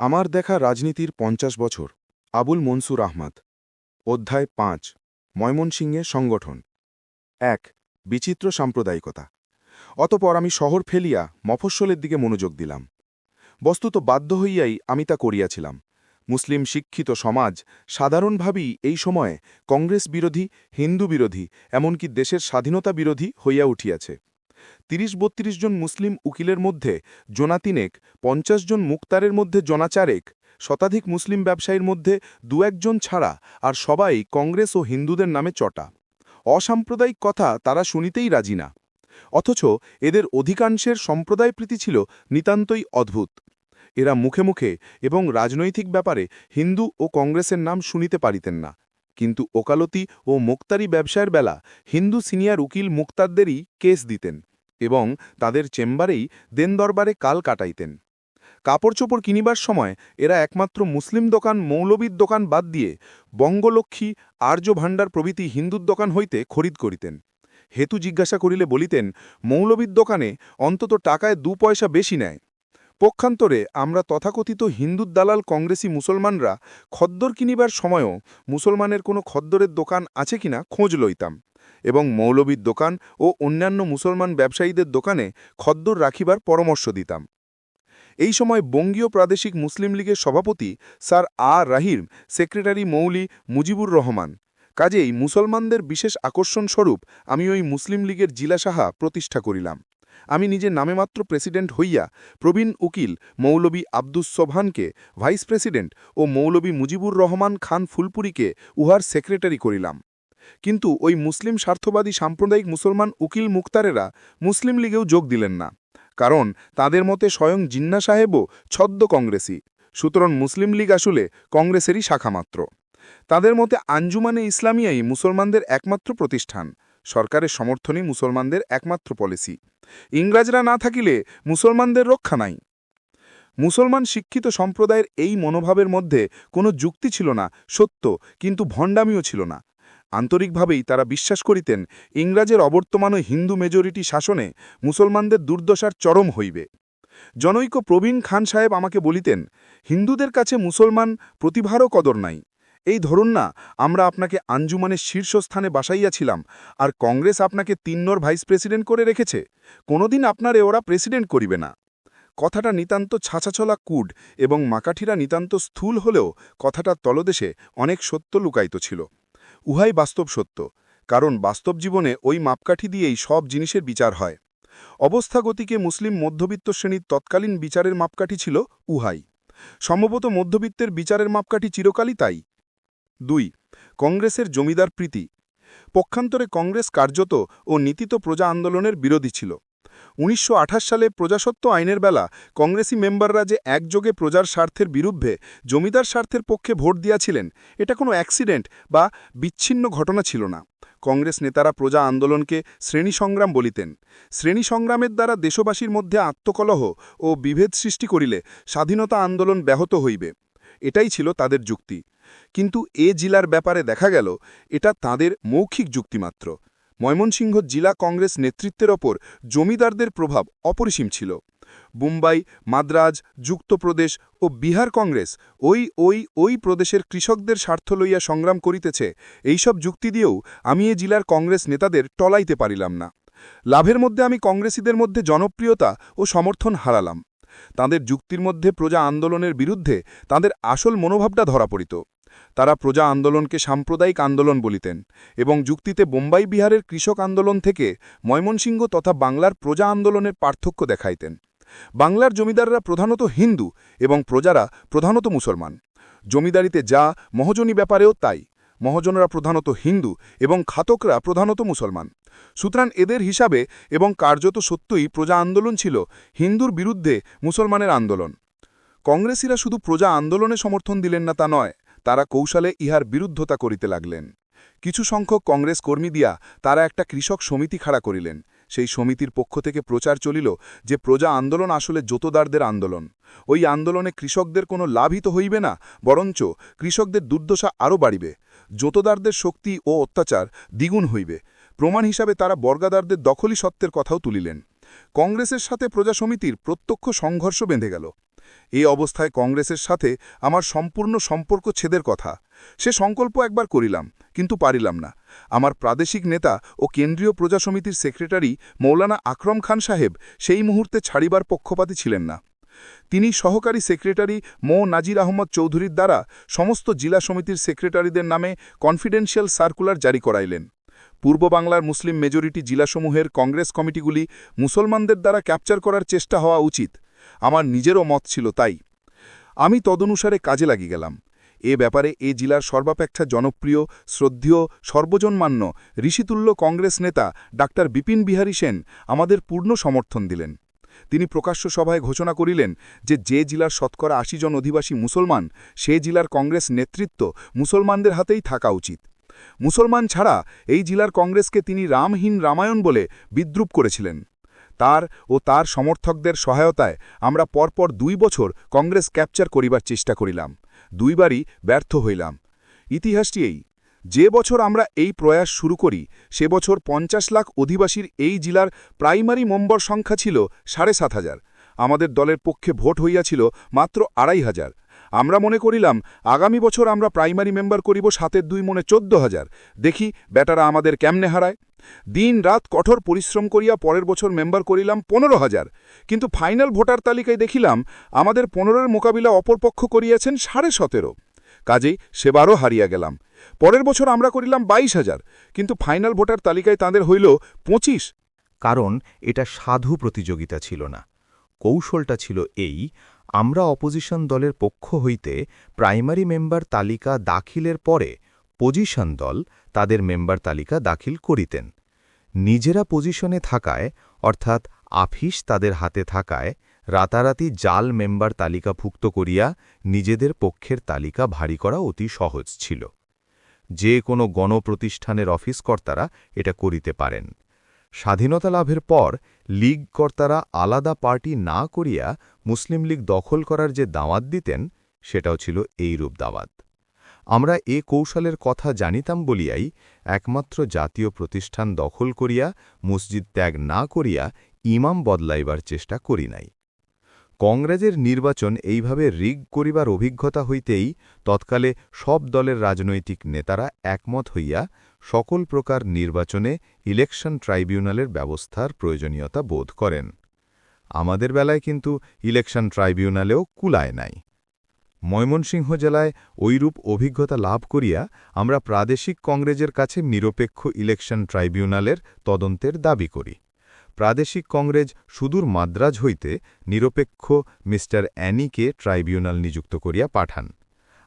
আমার দেখা রাজনীতির পঞ্চাশ বছর। আবুল মনসুর আহমদ। অধ্যায় পাঁচ। ময়মনসিংহে সংগঠন। এক। বিচিত্র সাম্প্রদায়িকতা। অতপর আমি শহর ফেলিয়া মফস্বলের দিকে মনোযোগ দিলাম। বস্তুত বাধ্য হইয়াই আমি তা করিয়াছিলাম। মুসলিম শিক্ষিত সমাজ সাধারণভাবেই এই সময়ে কংগ্রেস বিরোধী, হিন্দু বিরোধী, এমনকি দেশের স্বাধীনতা বিরোধী হইয়া উঠিয়াছে। তিরিশ বত্রিশ জন মুসলিম উকিলের মধ্যে জোনা তিনেক পঞ্চাশ জন মুক্তারের মধ্যে জোনা চারেক শতাধিক মুসলিম ব্যবসায়ীর মধ্যে দু একজন ছাড়া আর সবাই কংগ্রেস ও হিন্দুদের নামে চটা। অসাম্প্রদায়িক কথা তারা শুনিতেই রাজি না। অথচ এদের অধিকাংশের সম্প্রদায় প্রীতি ছিল নিতান্তই অদ্ভুত। এরা মুখে মুখে এবং রাজনৈতিক ব্যাপারে হিন্দু ও কংগ্রেসের নাম শুনিতে পারিতেন না। কিন্তু ওকালতি ও মুক্তারি ব্যবসায়ের বেলা হিন্দু সিনিয়র উকিল মুক্তারদেরই কেস দিতেন। এবং তাদের চেম্বারেই দেন দরবারে কাল কাটাইতেন। কাপড় চোপড় কিনিবার সময় এরা একমাত্র মুসলিম দোকান, মৌলবীর দোকান বাদ দিয়ে বঙ্গলক্ষ্মী, আর্য ভাণ্ডার প্রভৃতি হিন্দুর দোকান হইতে খরিদ করিতেন। হেতু জিজ্ঞাসা করিলে বলিতেন, মৌলবীর দোকানে অন্তত টাকায় দু পয়সা বেশি নেয়। পক্ষান্তরে আমরা তথাকথিত হিন্দুর দালাল কংগ্রেসি মুসলমানরা খদ্দর কিনিবার সময়ও মুসলমানের কোনো খদ্দরের দোকান আছে কিনা খোঁজ লইতাম এবং মৌলবীর দোকান ও অন্যান্য মুসলমান ব্যবসায়ীদের দোকানে খদ্দর রাখিবার পরামর্শ দিতাম। এই সময় বঙ্গীয় প্রাদেশিক মুসলিম লীগের সভাপতি স্যার আ রাহিম, সেক্রেটারি মৌলি মুজিবুর রহমান। কাজেই মুসলমানদের বিশেষ আকর্ষণ স্বরূপ আমি ওই মুসলিম লীগের জিলা সাহা প্রতিষ্ঠা করিলাম। আমি নিজে নামেমাত্র প্রেসিডেন্ট হইয়া প্রবীণ উকিল মৌলবী আব্দুস সোবহানকে ভাইস প্রেসিডেন্ট ও মৌলবী মুজিবুর রহমান খান ফুলপুরিকে উহার সেক্রেটারি করিলাম। কিন্তু ওই মুসলিম স্বার্থবাদী সাম্প্রদায়িক মুসলমান উকিল মুক্তারেরা মুসলিম লীগেও যোগ দিলেন না, কারণ তাদের মতে স্বয়ং জিন্না সাহেবও ছদ্ম কংগ্রেসী, সুতরাং মুসলিম লীগ আসলে কংগ্রেসেরই শাখা মাত্র তাদের মতে আঞ্জুমানে ইসলামিয়াই মুসলমানদের একমাত্র প্রতিষ্ঠান, সরকারের সমর্থনই মুসলমানদের একমাত্র পলিসি। ইংরাজরা না থাকিলে মুসলমানদের রক্ষা নাই। মুসলমান শিক্ষিত সম্প্রদায়ের এই মনোভাবের মধ্যে কোনো যুক্তি ছিল না, সত্য, কিন্তু ভণ্ডামিও ছিল না। আন্তরিকভাবেই তারা বিশ্বাস করিতেন, ইংরাজের অবর্তমান হিন্দু মেজরিটি শাসনে মুসলমানদের দুর্দশার চরম হইবে। জনৈক প্রবীণ খান সাহেব আমাকে বলিতেন, হিন্দুদের কাছে মুসলমান প্রতিভারও কদর নাই। এই ধরুন না, আমরা আপনাকে আঞ্জুমানের শীর্ষস্থানে বাসাইয়াছিলাম, আর কংগ্রেস আপনাকে তিন্নর ভাইস প্রেসিডেন্ট করে রেখেছে। কোনোদিন আপনারে ওরা প্রেসিডেন্ট করিবে না। কথাটা নিতান্ত ছাছাছলা কুড এবং মাকাঠিরা নিতান্ত স্থূল হলেও কথাটার তলদেশে অনেক সত্য লুকায়িত ছিল। উহাই বাস্তব সত্য, কারণ বাস্তব জীবনে ওই মাপকাঠি দিয়েই সব জিনিসের বিচার হয়। অবস্থাগতিকে মুসলিম মধ্যবিত্ত শ্রেণির তৎকালীন বিচারের মাপকাঠি ছিল উহাই। সম্ভবত মধ্যবিত্তের বিচারের মাপকাঠি চিরকালই তাই দুই, কংগ্রেসের জমিদার প্রীতি। পক্ষান্তরে কংগ্রেস কার্যত ও নীতিত প্রজা আন্দোলনের বিরোধী ছিল। উনিশশো আঠাশ সালে প্রজাসত্ব আইনের বেলা কংগ্রেসি মেম্বাররা যে একযোগে প্রজার স্বার্থের বিরুদ্ধে জমিদার স্বার্থের পক্ষে ভোট দিয়াছিলেন, এটা কোনো অ্যাক্সিডেন্ট বা বিচ্ছিন্ন ঘটনা ছিল না। কংগ্রেস নেতারা প্রজা আন্দোলনকে শ্রেণি সংগ্রাম বলিতেন। শ্রেণি সংগ্রামের দ্বারা দেশবাসীর মধ্যে আত্মকলহ ও বিভেদ সৃষ্টি করিলে স্বাধীনতা আন্দোলন ব্যাহত হইবে। এটাই ছিল তাদের যুক্তি। কিন্তু এ জেলার ব্যাপারে দেখা গেল, এটা তাদের মৌখিক যুক্তিমাত্র ময়মনসিংহ জেলা কংগ্রেস নেতৃত্বের ওপর জমিদারদের প্রভাব অপরিসীম ছিল। মুম্বাই, মাদ্রাজ, যুক্তপ্রদেশ ও বিহার কংগ্রেস ওই ওই ওই প্রদেশের কৃষকদের স্বার্থ লইয়া সংগ্রাম করিতেছে, এইসব যুক্তি দিয়েও আমি এ জেলার কংগ্রেস নেতাদের টলাইতে পারিলাম না। লাভের মধ্যে আমি কংগ্রেসীদের মধ্যে জনপ্রিয়তা ও সমর্থন হারালাম। তাদের যুক্তির মধ্যে প্রজা আন্দোলনের বিরুদ্ধে তাদের আসল মনোভাবটা ধরা পড়িত। তারা প্রজা আন্দোলনকে সাম্প্রদায়িক আন্দোলন বলিতেন এবং যুক্তিতে বোম্বাই বিহারের কৃষক আন্দোলন থেকে ময়মনসিংহ তথা বাংলার প্রজা আন্দোলনের পার্থক্য দেখাইতেন। বাংলার জমিদাররা প্রধানত হিন্দু এবং প্রজারা প্রধানত মুসলমান। জমিদারিতে যা মহজনী ব্যাপারেও তাই। মহাজনরা প্রধানত হিন্দু এবং খাতকরা প্রধানত মুসলমান। সুতরাং এদের হিসাবে এবং কার্যত সত্যই প্রজা আন্দোলন ছিল হিন্দুর বিরুদ্ধে মুসলমানের আন্দোলন। কংগ্রেসীরা শুধু প্রজা আন্দোলনে সমর্থন দিলেন না তা নয়, তারা কৌশলে ইহার বিরুদ্ধতা করিতে লাগলেন। কিছু সংখ্যক কংগ্রেস কর্মী দিয়া তারা একটা কৃষক সমিতি খাড়া করিলেন। সেই সমিতির পক্ষ থেকে প্রচার চলিল যে প্রজা আন্দোলন আসলে জোতদারদের আন্দোলন। ওই আন্দোলনে কৃষকদের কোনো লাভই তো হইবে না, বরঞ্চ কৃষকদের দুর্দশা আরও বাড়িবে। জোতদারদের শক্তি ও অত্যাচার দ্বিগুণ হইবে। প্রমাণ হিসাবে তারা বর্গাদারদের দখলি সত্ত্বের কথাও তুলিলেন। কংগ্রেসের সাথে প্রজা সমিতির প্রত্যক্ষ সংঘর্ষ বেঁধে গেল। এই অবস্থায় কংগ্রেসের সাথে আমার সম্পূর্ণ সম্পর্ক ছেদের কথা। সে সংকল্প একবার করিলাম, কিন্তু পারিলাম না। আমার প্রাদেশিক নেতা ও কেন্দ্রীয় প্রজা সমিতির সেক্রেটারি মৌলানা আকরম খান সাহেব সেই মুহূর্তে ছাড়িবার পক্ষপাতী ছিলেন না। তিনি সহকারী সেক্রেটারি মো. নাজির আহমদ চৌধুরীর দ্বারা সমস্ত জেলা সমিতির সেক্রেটারিদের নামে কনফিডেন্সিয়াল সার্কুলার জারি করাইলেন। পূর্ব বাংলার মুসলিম মেজরিটি জেলাসমূহের কংগ্রেস কমিটিগুলি মুসলমানদের দ্বারা ক্যাপচার করার চেষ্টা হওয়া উচিত। আমার নিজেরও মত ছিল তাই। আমি তদনুসারে কাজে লাগি গেলাম। এ ব্যাপারে এ জেলার সর্বাপেক্ষা জনপ্রিয়, শ্রদ্ধেয়, সর্বজনমান্য, ঋষিতুল্য কংগ্রেস নেতা ডাক্তার বিপিন বিহারী সেন আমাদের পূর্ণ সমর্থন দিলেন। তিনি প্রকাশ্য সভায় ঘোষণা করিলেন যে যে জেলার শতকরা আশি জন অধিবাসী মুসলমান, সে জেলার কংগ্রেস নেতৃত্ব মুসলমানদের হাতেই থাকা উচিত। মুসলমান ছাড়া এই জেলার কংগ্রেসকে তিনি রামহীন রামায়ণ বলে বিদ্রুপ করেছিলেন। তার ও তার সমর্থকদের সহায়তায় আমরা পরপর দুই বছর কংগ্রেস ক্যাপচার করিবার চেষ্টা করিলাম। দুইবারই ব্যর্থ হইলাম। ইতিহাসটি এই, যে বছর আমরা এই প্রয়াস শুরু করি, সে বছর পঞ্চাশ লাখ অধিবাসীর এই জেলার প্রাইমারি মেম্বার সংখ্যা ছিল সাড়ে সাত হাজার। আমাদের দলের পক্ষে ভোট হইয়াছিল মাত্র আড়াই হাজার। আমরা মনে করিলাম, আগামী বছর আমরা প্রাইমারি মেম্বার করিব সাতের দুই মনে চোদ্দ হাজার। দেখি, বেটারা আমাদের কেমনে হারায়? দিন রাত কঠোর পরিশ্রম করিয়া পরের বছর মেম্বার করিলাম পনেরো হাজার। কিন্তু ফাইনাল ভোটার তালিকায় দেখিলাম, আমাদের পনেরোর মোকাবিলা অপরপক্ষ করিয়াছেন সাড়ে সতেরো। কাজেই সেবারও হারিয়া গেলাম। পরের বছর আমরা করিলাম বাইশ হাজার, কিন্তু ফাইনাল ভোটার তালিকায় তাঁদের হইল পঁচিশ। কারণ এটা সাধু প্রতিযোগিতা ছিল না। কৌশলটা ছিল এই আমরা অপোজিশন দলের পক্ষ হইতে প্রাইমারি মেম্বার তালিকা দাখিলের পরে পজিশন দল তাদের মেম্বার তালিকা দাখিল করিতেন। নিজেরা পজিশনে থাকায়, অর্থাৎ আফিস তাদের হাতে থাকায়, রাতারাতি জাল মেম্বার তালিকাভুক্ত করিয়া নিজেদের পক্ষের তালিকা ভারী করা অতি সহজ ছিল। যে কোনো গণপ্রতিষ্ঠানের অফিসকর্তারা এটা করিতে পারেন। স্বাধীনতা লাভের পর লীগ কর্তারা আলাদা পার্টি না করিয়া মুসলিম লীগ দখল করার যে দাওয়াত দিতেন, সেটাও ছিল এইরূপ দাওয়াত। আমরা এ কৌশলের কথা জানিতাম বলিয়াই একমাত্র জাতীয় প্রতিষ্ঠান দখল করিয়া, মসজিদ ত্যাগ না করিয়া ইমাম বদলাইবার চেষ্টা করি নাই। কংগ্রেসের নির্বাচন এইভাবে রিগ করিবার অভিজ্ঞতা হইতেই তৎকালে সব দলের রাজনৈতিক নেতারা একমত হইয়া সকল প্রকার নির্বাচনে ইলেকশন ট্রাইব্যুনালের ব্যবস্থার প্রয়োজনীয়তা বোধ করেন। আমাদের বেলায় কিন্তু ইলেকশন ট্রাইব্যুনালেও কুলায় নাই। ময়মনসিংহ জেলায় ঐরূপ অভিজ্ঞতা লাভ করিয়া আমরা প্রাদেশিক কংগ্রেসের কাছে নিরপেক্ষ ইলেকশন ট্রাইব্যুনালের তদন্তের দাবি করি। প্রাদেশিক কংগ্রেস সুদূর মাদ্রাজ হইতে নিরপেক্ষ মিস্টার অ্যানিকে ট্রাইব্যুনাল নিযুক্ত করিয়া পাঠান।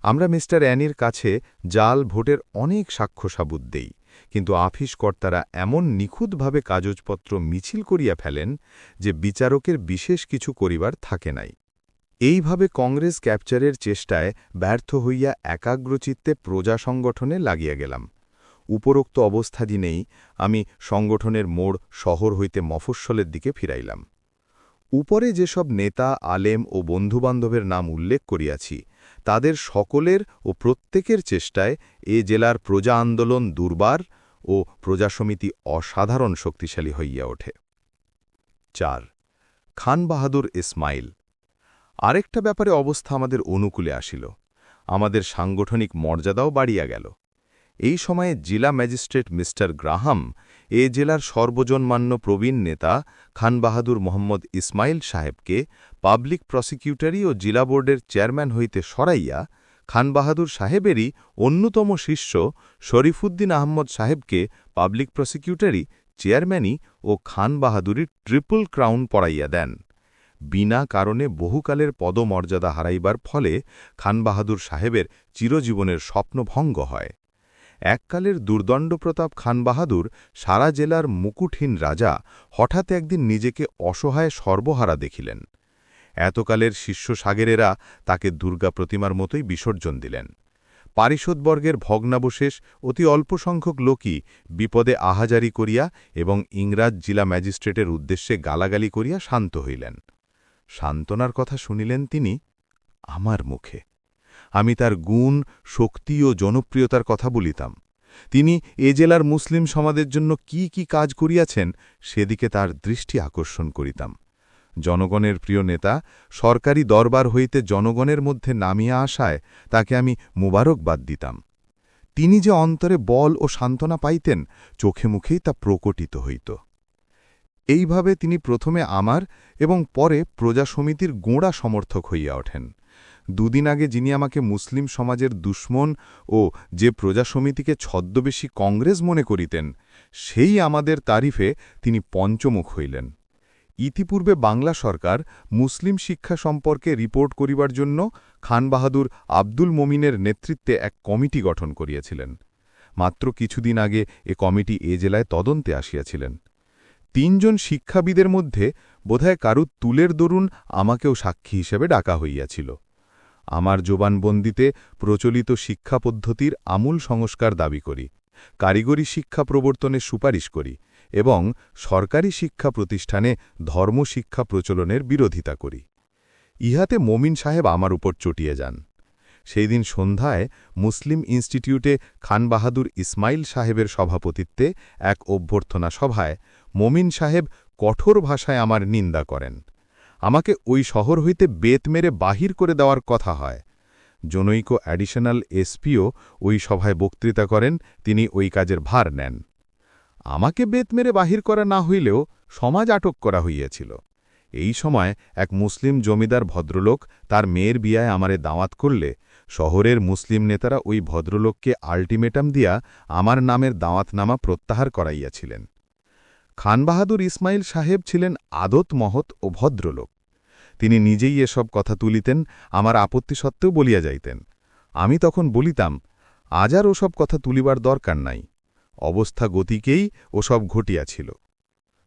আমরা মিস্টার অ্যানির কাছে জাল ভোটের অনেক সাক্ষ্য সাবুত দেই। কিন্তু আফিস কর্তারা এমন নিখুঁতভাবে কাগজপত্র মিছিল করিয়া ফেলেন যে বিচারকের বিশেষ কিছু করিবার থাকে নাই। এইভাবে কংগ্রেস ক্যাপচারের চেষ্টায় ব্যর্থ হইয়া একাগ্রচিত্তে প্রজা সংগঠনে লাগিয়া গেলাম। উপরোক্ত অবস্থাদিনেই আমি সংগঠনের মোড় শহর হইতে মফস্বলের দিকে ফিরাইলাম। উপরে যেসব নেতা, আলেম ও বন্ধুবান্ধবের নাম উল্লেখ করিয়াছি তাদের সকলের ও প্রত্যেকের চেষ্টায় এ জেলার প্রজা আন্দোলন দুর্বার ও প্রজা সমিতি অসাধারণ শক্তিশালী হইয়া ওঠে। চার, খান বাহাদুর ইসমাইল। আরেকটা ব্যাপারে অবস্থা আমাদের অনুকূলে আসিল। আমাদের সাংগঠনিক মর্যাদাও বাড়িয়া গেল। এই সময়ে জেলা ম্যাজিস্ট্রেট মিস্টার গ্রাহাম, এ জেলার সর্বজনমান্য প্রবীণ নেতা খান বাহাদুর মোহাম্মদ ইসমাইল সাহেবকে পাবলিক প্রসিকিউটরি ও জেলা বোর্ডের চেয়ারম্যান হইতে সরাইয়া খান বাহাদুর সাহেবেরই অন্যতম শিষ্য শরীফুদ্দিন আহমদ সাহেবকে পাবলিক প্রসিকিউটরি, চেয়ারম্যানই ও খান বাহাদুরির ট্রিপল ক্রাউন পড়াইয়া দেন। বিনা কারণে বহুকালের পদমর্যাদা হারাইবার ফলে খান বাহাদুর সাহেবের চিরজীবনের স্বপ্নভঙ্গ হয়। এককালের দুর্দণ্ডপ্রতাপ খান বাহাদুর সারা জেলার মুকুটহীন রাজা হঠাৎ একদিন নিজেকে অসহায় সর্বহারা দেখিলেন। এতকালের শিষ্য সাগেরেরা তাকে দুর্গা প্রতিমার মতোই বিসর্জন দিলেন। পারিষদবর্গের ভগ্নাবশেষ অতি অল্প সংখ্যক লোকই বিপদে আহাজারি করিয়া এবং ইংরাজ জেলা ম্যাজিস্ট্রেটের উদ্দেশ্যে গালাগালি করিয়া শান্ত হইলেন। সান্ত্বনার কথা শুনিলেন তিনি আমার মুখে। আমি তার গুণ, শক্তি ও জনপ্রিয়তার কথা বলিতাম। তিনি এ জেলার মুসলিম সমাজের জন্য কি কি কাজ করিয়াছেন, সেদিকে তার দৃষ্টি আকর্ষণ করিতাম। জনগণের প্রিয় নেতা, সরকারি দরবার হইতে জনগণের মধ্যে নামিয়া আসায় তাকে আমি মুবারকবাদ দিতাম। তিনি যে অন্তরে বল ও সান্ত্বনা পাইতেন, চোখে মুখেই তা প্রকটিত হইত। এইভাবে তিনি প্রথমে আমার এবং পরে প্রজা সমিতির গোঁড়া সমর্থক হইয়া ওঠেন। দুদিন আগে যিনি আমাকে মুসলিম সমাজের দুশ্মন ও যে প্রজা সমিতিকে ছদ্মবেশী কংগ্রেস মনে করিতেন, সেই আমাদের তারিফে তিনি পঞ্চমুখ হইলেন। ইতিপূর্বে বাংলা সরকার মুসলিম শিক্ষা সম্পর্কে রিপোর্ট করিবার জন্য খান বাহাদুর আব্দুল মমিনের নেতৃত্বে এক কমিটি গঠন করিয়াছিলেন। মাত্র কিছুদিন আগে এ কমিটি এ জেলায় তদন্তে আসিয়াছিলেন। তিনজন শিক্ষাবিদের মধ্যে বোধহয় কারু তুলের দরুন আমাকেও সাক্ষী হিসেবে ডাকা হইয়াছিল। আমার জোবানবন্দিতে প্রচলিত শিক্ষা পদ্ধতির আমূল সংস্কার দাবি করি, কারিগরি শিক্ষা প্রবর্তনের সুপারিশ করি এবং সরকারি শিক্ষা প্রতিষ্ঠানে ধর্মশিক্ষা প্রচলনের বিরোধিতা করি। ইহাতে মমিন সাহেব আমার উপর চটিয়ে যান। সেই দিন সন্ধ্যায় মুসলিম ইনস্টিটিউটে খান বাহাদুর ইসমাইল সাহেবের সভাপতিত্বে এক অভ্যর্থনা সভায় মমিন সাহেব কঠোর ভাষায় আমার নিন্দা করেন। আমাকে ওই শহর হইতে বেত মেরে বাহির করে দেওয়ার কথা হয়। জনৈক অ্যাডিশনাল এসপিও ওই সভায় বক্তৃতা করেন, তিনি ওই কাজের ভার নেন। আমাকে বেত মেরে বাহির করা না হইলেও সমাজ আটক করা হইয়াছিল। এই সময় এক মুসলিম জমিদার ভদ্রলোক তার মেয়ের বিয়ায় আমারে দাওয়াত করলে শহরের মুসলিম নেতারা ওই ভদ্রলোককে আল্টিমেটাম দিয়া আমার নামের দাওয়াতনামা প্রত্যাহার করাইয়াছিলেন। খান বাহাদুর ইসমাইল সাহেব ছিলেন আদত মহৎ ও ভদ্রলোক। তিনি নিজেই এসব কথা তুলিতেন, আমার আপত্তি সত্ত্বেও বলিয়া যাইতেন। আমি তখন বলিতাম, আজ আর ওসব কথা তুলিবার দরকার নাই। অবস্থা গতিকেই ওসব ঘটিয়াছিল।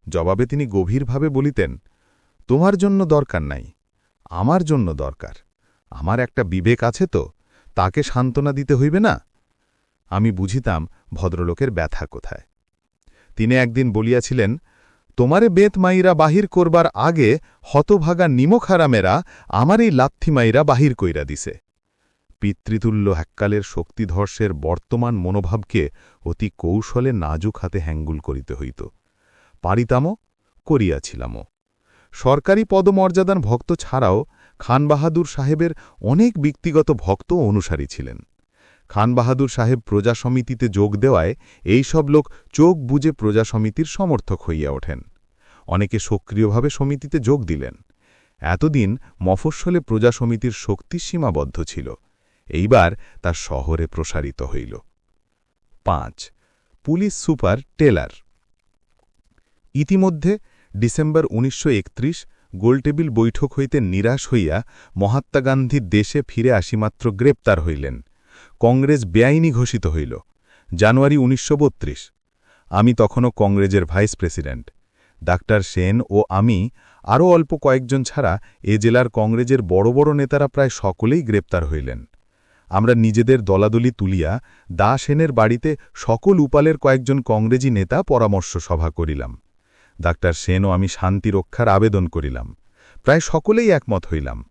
জবাবে তিনি গভীরভাবে বলিতেন, তোমার জন্য দরকার নাই, আমার জন্য দরকার। আমার একটা বিবেক আছে তো, তাকে সান্ত্বনা দিতে হইবে না? আমি বুঝিতাম, ভদ্রলোকের ব্যথা কোথায়। তিনি একদিন বলিয়াছিলেন, তোমারে বেত মাইরা বাহির করবার আগে হতভাগা নিমখারামেরা আমার এই লাথি মাইরা বাহির কইরা দিছে। পিতৃতুল্য এককালের শক্তিধর্ষের বর্তমান মনোভাবকে অতি কৌশলে নাজুক হাতে হ্যাঙ্গুল করিতে হইত। পারিতামও করিয়াছিলামও সরকারি পদমর্যাদার ভক্ত ছাড়াও খান বাহাদুর সাহেবের অনেক ব্যক্তিগত ভক্ত অনুসারী ছিলেন। খান বাহাদুর সাহেব প্রজা সমিতিতে যোগ দেওয়ায় এই সব লোক চোখ বুঝে প্রজা সমিতির সমর্থক হইয়া ওঠেন। অনেকে সক্রিয়ভাবে সমিতিতে যোগ দিলেন। এতদিন মফস্বলে প্রজা সমিতির শক্তি সীমাবদ্ধ ছিল। এইবার তা শহরে প্রসারিত হইল। পাঁচ, পুলিশ সুপার টেলার। ইতিমধ্যে ডিসেম্বর উনিশশো একত্রিশ গোলটেবিল বৈঠক হইতে নিরাশ হইয়া মহাত্মা গান্ধী দেশে ফিরে আসিমাত্র গ্রেপ্তার হইলেন। কংগ্রেস বেআইনি ঘোষিত হইল। জানুয়ারি উনিশশো বত্রিশ। আমি তখনও কংগ্রেসের ভাইস প্রেসিডেন্ট। ডাক্তার সেন ও আমি আরও অল্প কয়েকজন ছাড়া এ জেলার কংগ্রেসের বড় বড় নেতারা প্রায় সকলেই গ্রেপ্তার হইলেন। আমরা নিজেদের দলাদলি তুলিয়া দা সেনের বাড়িতে সকল উপালের কয়েকজন কংগ্রেজি নেতা পরামর্শ সভা করিলাম। ডাক্তার সেন ও আমি শান্তি রক্ষার আবেদন করিলাম। প্রায় সকলেই একমত হইলাম।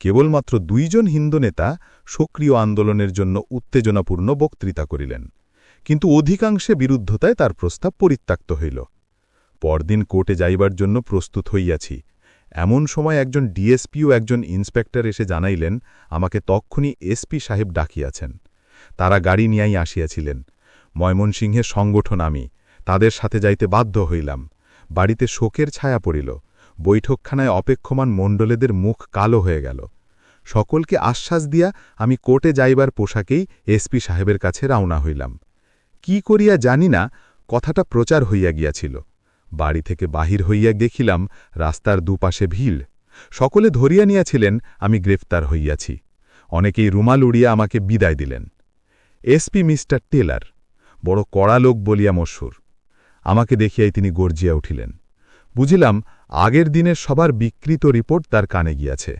কেবলমাত্র দুইজন হিন্দু নেতা সক্রিয় আন্দোলনের জন্য উত্তেজনাপূর্ণ বক্তৃতা করিলেন। কিন্তু অধিকাংশে বিরুদ্ধতায় তার প্রস্তাব পরিত্যক্ত হইল। পরদিন কোর্টে যাইবার জন্য প্রস্তুত হইয়াছি। এমন সময় একজন ডিএসপি ও একজন ইন্সপেক্টর এসে জানাইলেন, আমাকে তক্ষুনি এসপি সাহেব ডাকিয়াছেন। তারা গাড়ি নিয়াই আসিয়াছিলেন। ময়মনসিংহের সংগঠন আমি। তাদের সাথে যাইতে বাধ্য হইলাম। বাড়িতে শোকের ছায়া পড়িল। বৈঠকখানায় অপেক্ষমান মণ্ডলেদের মুখ কালো হয়ে গেল। সকলকে আশ্বাস দিয়া আমি কোর্টে যাইবার পোশাকেই এসপি সাহেবের কাছে রওনা হইলাম। কি করিয়া জানি না, কথাটা প্রচার হইয়া গিয়াছিল। বাড়ি থেকে বাহির হইয়া দেখিলাম রাস্তার দুপাশে ভিড় সকলে ধরিয়া নিয়াছিলেন, আমি গ্রেফতার হইয়াছি। অনেকেই রুমাল উড়িয়া আমাকে বিদায় দিলেন। এসপি মিস্টার টেলার, বড় কড়া লোক বলিয়া মশুর আমাকে দেখিয়াই তিনি গর্জিয়া উঠিলেন। বুঝিলাম, আগের দিনের সবার বিকৃত রিপোর্ট তার কানে গিয়াছে।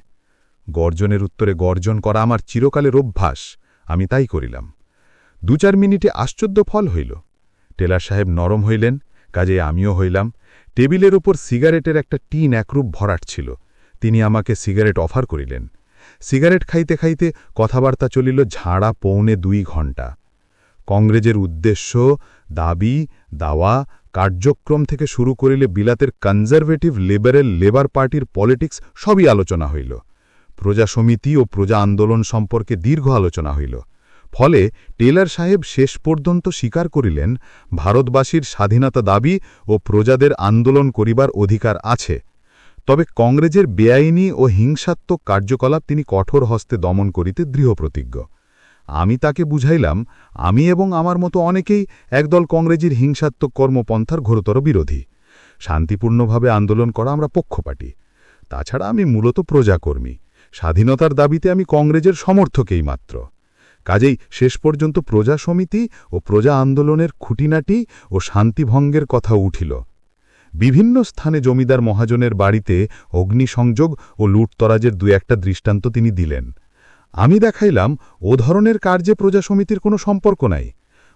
গর্জনের উত্তরে গর্জন করা আমার চিরকালের অভ্যাস, আমি তাই করিলাম। দু চার মিনিটে আশ্চর্য ফল হইল। টেলার সাহেব নরম হইলেন, কাজে আমিও হইলাম। টেবিলের ওপর সিগারেটের একটা টিন একরূপ ভরাট ছিল। তিনি আমাকে সিগারেট অফার করিলেন। সিগারেট খাইতে খাইতে কথাবার্তা চলিল ঝাড়া পৌনে দুই ঘণ্টা। কংগ্রেসের উদ্দেশ্য, দাবি, দাওয়া, কার্যক্রম থেকে শুরু করিলে বিলাতের কনজারভেটিভ লিবারেল লেবার পার্টির পলিটিক্স সবই আলোচনা হইল। প্রজা সমিতি ও প্রজা আন্দোলন সম্পর্কে দীর্ঘ আলোচনা হইল। ফলে টেলার সাহেব শেষ পর্যন্ত স্বীকার করিলেন, ভারতবাসীর স্বাধীনতা দাবি ও প্রজাদের আন্দোলন করিবার অধিকার আছে। তবে কংগ্রেসের বেআইনি ও হিংসাত্মক কার্যকলাপ তিনি কঠোর হস্তে দমন করিতে দৃঢ়প্রতিজ্ঞ। আমি তাকে বুঝাইলাম, আমি এবং আমার মতো অনেকেই একদল কংগ্রেসের হিংসাত্মক কর্মপন্থার ঘোরতর বিরোধী। শান্তিপূর্ণভাবে আন্দোলন করা আমরা পক্ষপাটি তাছাড়া আমি মূলত প্রজাকর্মী। স্বাধীনতার দাবিতে আমি কংগ্রেসের সমর্থকেই মাত্র। কাজেই শেষ পর্যন্ত প্রজা সমিতি ও প্রজা আন্দোলনের খুঁটিনাটি ও শান্তিভঙ্গের কথা উঠিল। বিভিন্ন স্থানে জমিদার মহাজনের বাড়িতে অগ্নিসংযোগ ও লুটতরাজের দু একটা দৃষ্টান্ত তিনি দিলেন। আমি দেখাইলাম, ও ধরনের কার্যে প্রজা সমিতির কোনো সম্পর্ক নাই।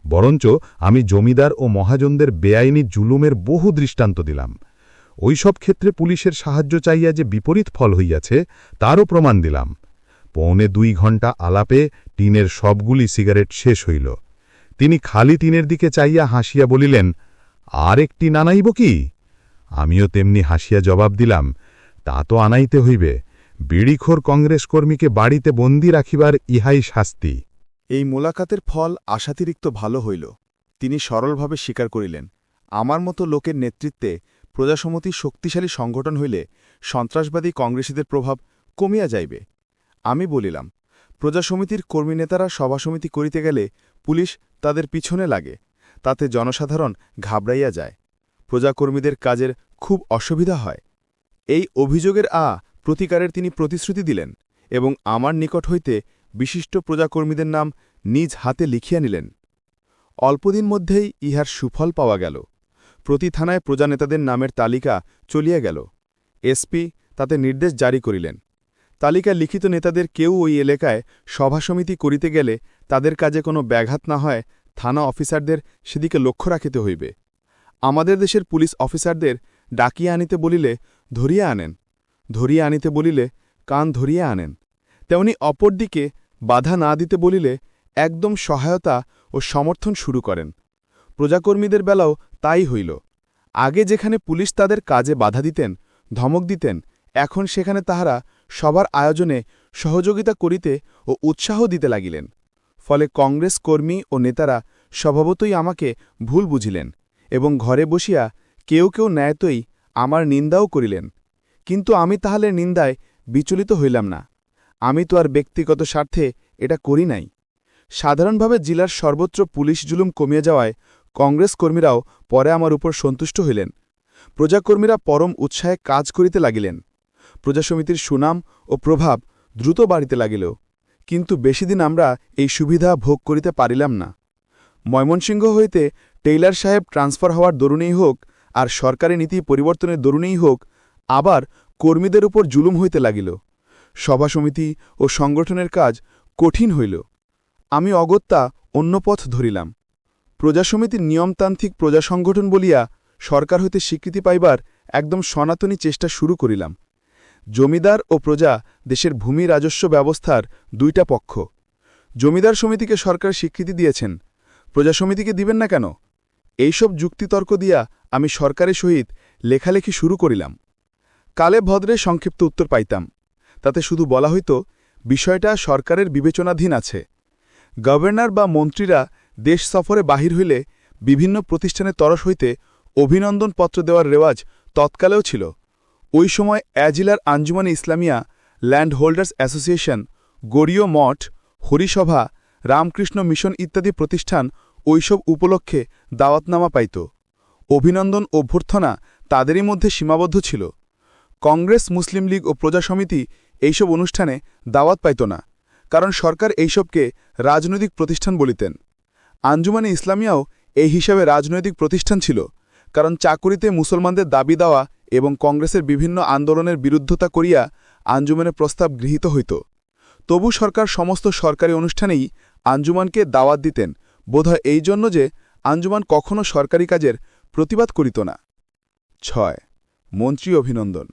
বরঞ্চ আমি জমিদার ও মহাজনদের বেআইনি জুলুমের বহু দৃষ্টান্ত দিলাম। ওইসব ক্ষেত্রে পুলিশের সাহায্য চাইয়া যে বিপরীত ফল হইয়াছে, তারও প্রমাণ দিলাম। পৌনে দুই ঘণ্টা আলাপে টিনের সবগুলি সিগারেট শেষ হইল। তিনি খালি টিনের দিকে চাইয়া হাসিয়া বলিলেন আর একটি নানাইব কি? আমিও তেমনি হাসিয়া জবাব দিলাম, তা তো আনাইতে হইবে। বিড়িখোর কংগ্রেস কর্মীকে বাড়িতে বন্দি রাখিবার ইহাই শাস্তি। এই মোলাকাতের ফল আশাতিরিক্ত ভালো হইল। তিনি সরলভাবে স্বীকার করিলেন, আমার মতো লোকের নেতৃত্বে প্রজাসমতি শক্তিশালী সংগঠন হইলে সন্ত্রাসবাদী কংগ্রেসীদের প্রভাব কমিয়া যাইবে। আমি বলিলাম, প্রজাসমিতির কর্মী নেতারা সভা সমিতি করিতে গেলে পুলিশ তাদের পিছনে লাগে, তাতে জনসাধারণ ঘাবড়াইয়া যায়। প্রজাকর্মীদের কাজের খুব অসুবিধা হয়। এই অভিযোগের আ প্রতিকারের তিনি প্রতিশ্রুতি দিলেন এবং আমার নিকট হইতে বিশিষ্ট প্রজাকর্মীদের নাম নিজ হাতে লিখিয়া নিলেন। অল্পদিন মধ্যেই ইহার সুফল পাওয়া গেল। প্রতি থানায় প্রজানেতাদের নামের তালিকা চলিয়া গেল। এসপি তাতে নির্দেশ জারি করিলেন। তালিকা লিখিত নেতাদের কেউ ওই এলাকায় সভা সমিতি করিতে গেলে তাদের কাজে কোনো ব্যাঘাত না হয়, থানা অফিসারদের সেদিকে লক্ষ্য রাখিতে হইবে। আমাদের দেশের পুলিশ অফিসারদের ডাকিয়া আনিতে বলিলে ধরিয়া আনেন, ধরিয়া আনিতে বলিলে কান ধরিয়া আনেন। তেমনি অপরদিকে বাধা না দিতে বলিলে একদম সহায়তা ও সমর্থন শুরু করেন। প্রজাকর্মীদের বেলাও তাই হইল। আগে যেখানে পুলিশ তাদের কাজে বাধা দিতেন, ধমক দিতেন, এখন সেখানে তাহারা সবার আয়োজনে সহযোগিতা করিতে ও উৎসাহ দিতে লাগিলেন। ফলে কংগ্রেস কর্মী ও নেতারা স্বভাবতই আমাকে ভুল বুঝিলেন এবং ঘরে বসিয়া কেউ কেউ ন্যায়তই আমার নিন্দাও করিলেন। কিন্তু আমি তাহলে নিন্দায় বিচলিত হইলাম না। আমি তো আর ব্যক্তিগত স্বার্থে এটা করি নাই। সাধারণভাবে জেলার সর্বত্র পুলিশ জুলুম কমিয়ে যাওয়ায় কংগ্রেস কর্মীরাও পরে আমার উপর সন্তুষ্ট হইলেন। প্রজাকর্মীরা পরম উৎসাহে কাজ করিতে লাগিলেন। প্রজাসমিতির সুনাম ও প্রভাব দ্রুত বাড়িতে লাগিল। কিন্তু বেশিদিন আমরা এই সুবিধা ভোগ করিতে পারিলাম না। ময়মনসিংহ হইতে টেইলার সাহেব ট্রান্সফার হওয়ার দরুণেই হোক আর সরকারি নীতি পরিবর্তনের দরুণেই হোক, আবার কর্মীদের উপর জুলুম হইতে লাগিল। সভা সমিতি ও সংগঠনের কাজ কঠিন হইল। আমি অগত্যা অন্য পথ ধরিলাম। প্রজাসমিতির নিয়মতান্ত্রিক প্রজা সংগঠন বলিয়া সরকার হইতে স্বীকৃতি পাইবার একদম সনাতনী চেষ্টা শুরু করিলাম। জমিদার ও প্রজা দেশের ভূমি রাজস্ব ব্যবস্থার দুইটা পক্ষ। জমিদার সমিতিকে সরকার স্বীকৃতি দিয়েছেন। প্রজা সমিতিকে দিবেন না কেন? এইসব যুক্তিতর্ক দিয়া আমি সরকারের সহিত লেখালেখি শুরু করিলাম। কালে ভদ্রে সংক্ষিপ্ত উত্তর পাইতাম। তাতে শুধু বলা হইত, বিষয়টা সরকারের বিবেচনাধীন আছে। গভর্নর বা মন্ত্রীরা দেশ সফরে বাহির হইলে বিভিন্ন প্রতিষ্ঠানের তরস হইতে অভিনন্দন পত্র দেওয়ার রেওয়াজ তৎকালেও ছিল। ওই সময় অ্যাজিলার আঞ্জুমানে Islamia land holders association, Gaudiya Math, Harisabha, Ramakrishna mission ইত্যাদি প্রতিষ্ঠান ওইসব উপলক্ষে দাওয়াতনামা পাইত। অভিনন্দন অভ্যর্থনা তাদেরই মধ্যে সীমাবদ্ধ ছিল। কংগ্রেস, মুসলিম লীগ ও প্রজা সমিতি এইসব অনুষ্ঠানে দাওয়াত পাইত না, কারণ সরকার এইসবকে রাজনৈতিক প্রতিষ্ঠান বলিতেন। আঞ্জুমানে ইসলামিয়াও এই হিসাবে রাজনৈতিক প্রতিষ্ঠান ছিল, কারণ চাকুরিতে মুসলমানদের দাবি দেওয়া এবং কংগ্রেসের বিভিন্ন আন্দোলনের বিরুদ্ধতা করিয়া আঞ্জুমানের প্রস্তাব গৃহীত হইত। তবু সরকার সমস্ত সরকারি অনুষ্ঠানেই আঞ্জুমানকে দাওয়াত দিতেন, বোধহয় এই জন্য যে আঞ্জুমান কখনও সরকারি কাজের প্রতিবাদ করিত না। ছয়, মন্ত্রী অভিনন্দন।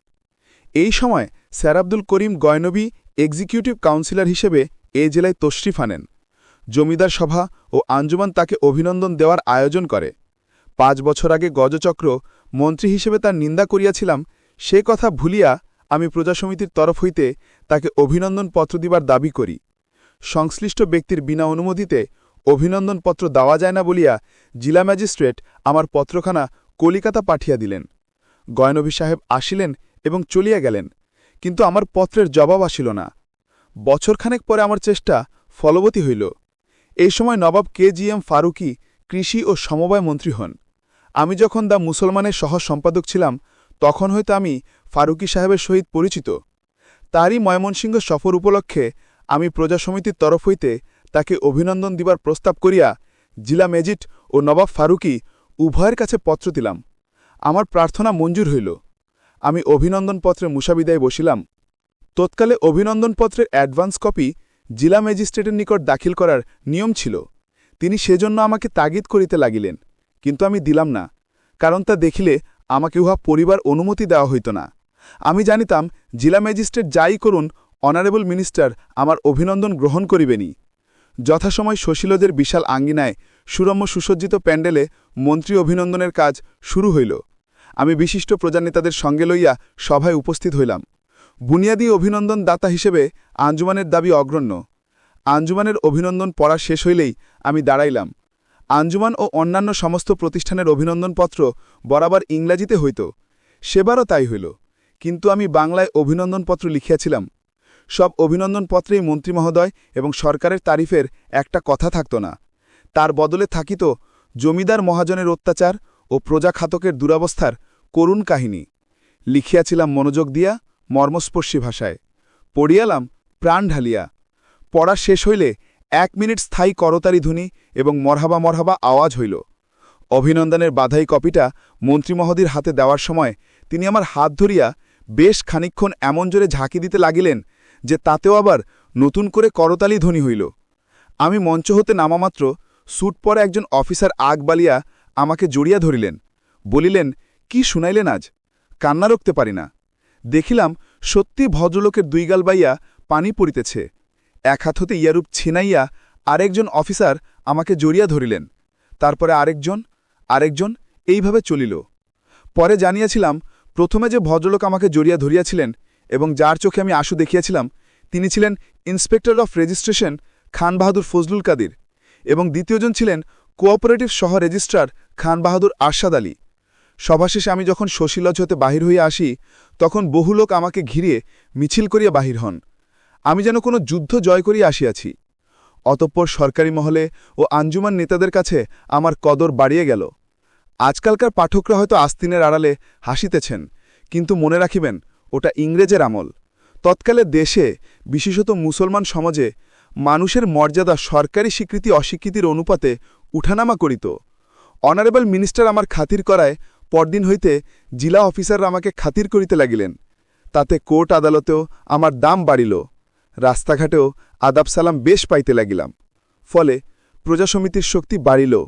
এই সময় স্যার আব্দুল করিম গয়নবী এক্সিকিউটিভ কাউন্সিলর হিসেবে এ জেলায় তশরিফ আনেন। জমিদার সভা ও আঞ্জুমান তাকে অভিনন্দন দেওয়ার আয়োজন করে। পাঁচ বছর আগে গজচক্র মন্ত্রী হিসেবে তার নিন্দা করিয়াছিলাম, সে কথা ভুলিয়া আমি প্রজাসমিতির তরফ হইতে তাকে অভিনন্দন পত্র দিবার দাবি করি। সংশ্লিষ্ট ব্যক্তির বিনা অনুমতিতে অভিনন্দন পত্র দেওয়া যায় না বলিয়া জেলা ম্যাজিস্ট্রেট আমার পত্রখানা কলিকাতা পাঠিয়া দিলেন। গয়নবী সাহেব আসিলেন এবং চলিয়া গেলেন, কিন্তু আমার পত্রের জবাব আসিল না। বছরখানেক পরে আমার চেষ্টা ফলবতী হইল। এই সময় নবাব কে জি এম ফারুকি কৃষি ও সমবায় মন্ত্রী হন। আমি যখন দ্য মুসলমানের সহ সম্পাদক ছিলাম, তখন হয়তো আমি ফারুকি সাহেবের সহিত পরিচিত। তারই ময়মনসিংহ সফর উপলক্ষে আমি প্রজা সমিতির তরফ হইতে তাকে অভিনন্দন দিবার প্রস্তাব করিয়া জিলা মেজিট ও নবাব ফারুকি উভয়ের কাছে পত্র দিলাম। আমার প্রার্থনা মঞ্জুর হইল। আমি অভিনন্দন পত্রে মুসাবিদায় বসিলাম। তৎকালে অভিনন্দনপত্রের অ্যাডভান্স কপি জেলা ম্যাজিস্ট্রেটের নিকট দাখিল করার নিয়ম ছিল। তিনি সেজন্য আমাকে তাগিদ করিতে লাগিলেন, কিন্তু আমি দিলাম না, কারণ তা দেখিলে আমাকে উহা পরিবার অনুমতি দেওয়া হইত না। আমি জানিতাম, জেলা ম্যাজিস্ট্রেট যাই করুন, অনারেবল মিনিস্টার আমার অভিনন্দন গ্রহণ করিবেনি। যথাসময় শশীলদের বিশাল আঙ্গিনায় সুরম্য সুসজ্জিত প্যান্ডেলে মন্ত্রী অভিনন্দনের কাজ শুরু হইল। আমি বিশিষ্ট প্রজানেতাদের সঙ্গে লইয়া সভায় উপস্থিত হইলাম। বুনিয়াদী অভিনন্দন দাতা হিসেবে আঞ্জুমানের দাবি অগ্রণ্য। আঞ্জুমানের অভিনন্দন পড়া শেষ হইলেই আমি দাঁড়াইলাম। আঞ্জুমান ও অন্যান্য সমস্ত প্রতিষ্ঠানের অভিনন্দনপত্র বরাবর ইংরাজিতে হইত। সেবারও তাই হইল। কিন্তু আমি বাংলায় অভিনন্দনপত্র লিখিয়াছিলাম। সব অভিনন্দনপত্রেই মন্ত্রী মহোদয় এবং সরকারের তারিফের একটা কথা থাকত না। তার বদলে থাকিত জমিদার মহাজনের অত্যাচার ও প্রজাখাতকের দুরবস্থার করুণ কাহিনী। লিখিয়াছিলাম মনোযোগ দিয়া মর্মস্পর্শী ভাষায়। পড়িয়ালাম প্রাণ ঢালিয়া। পড়া শেষ হইলে এক মিনিট স্থায়ী করতারি ধ্বনি এবং মরহাবা মরহাবা আওয়াজ হইল। অভিনন্দনের বাধাই কপিটা মন্ত্রী মহোদীর হাতে দেওয়ার সময় তিনি আমার হাত ধরিয়া বেশ খানিক্ষণ এমন জোরে ঝাঁকি দিতে লাগিলেন যে তাতেও আবার নতুন করে করতালি ধ্বনি হইল। আমি মঞ্চ হতে নামামাত্র স্যুট পরে একজন অফিসার আগ বালিয়া আমাকে জড়িয়া ধরিলেন। বলিলেন, কি শুনাইলেন আজ? কান্না রুখতে পারি না। দেখিলাম সত্যি ভদ্রলোকের দুই গাল বাইয়া পানি পড়িতেছে। এক হাত হতে ইয়ারূপ ছিনাইয়া আরেকজন অফিসার আমাকে জড়িয়া ধরিলেন। তারপরে আরেকজন আরেকজন এইভাবে চলিল। পরে জানিয়াছিলাম, প্রথমে যে ভদ্রলোক আমাকে জড়িয়া ধরিয়াছিলেন এবং যার চোখে আমি আশু দেখিয়াছিলাম, তিনি ছিলেন inspector of registration Khan Bahadur Fazlul Kadir এবং দ্বিতীয়জন ছিলেন কোঅপারেটিভ সহ রেজিস্ট্রার খান বাহাদুর আরশাদ আলী। সভাশেষে আমি যখন শশীলজ হতে বাহির হইয়া আসি, তখন বহু লোক আমাকে ঘিরে মিছিল করিয়া বাহির হন। আমি যেন কোনো যুদ্ধ জয় করিয়া আসিয়াছি। অতঃপর সরকারি মহলে ও আঞ্জুমান নেতাদের কাছে আমার কদর বাড়িয়ে গেল। আজকালকার পাঠকরা হয়তো আস্তিনের আড়ালে হাসিতেছেন, কিন্তু মনে রাখিবেন, ওটা ইংরেজের আমল। তৎকালে দেশে, বিশেষত মুসলমান সমাজে, মানুষের মর্যাদা সরকারি স্বীকৃতি অস্বীকৃতির অনুপাতে উঠানামা করিত। অনারেবল মিনিস্টার আমার খাতির করায় পরদিন হইতে জেলা অফিসাররা আমাকে খাতির করিতে লাগিলেন। তাতে কোর্ট আদালতেও আমার দাম বাড়িল। রাস্তাঘাটেও আদাব সালাম বেশ পাইতে লাগিলাম। ফলে প্রজা সমিতির শক্তি বাড়িল।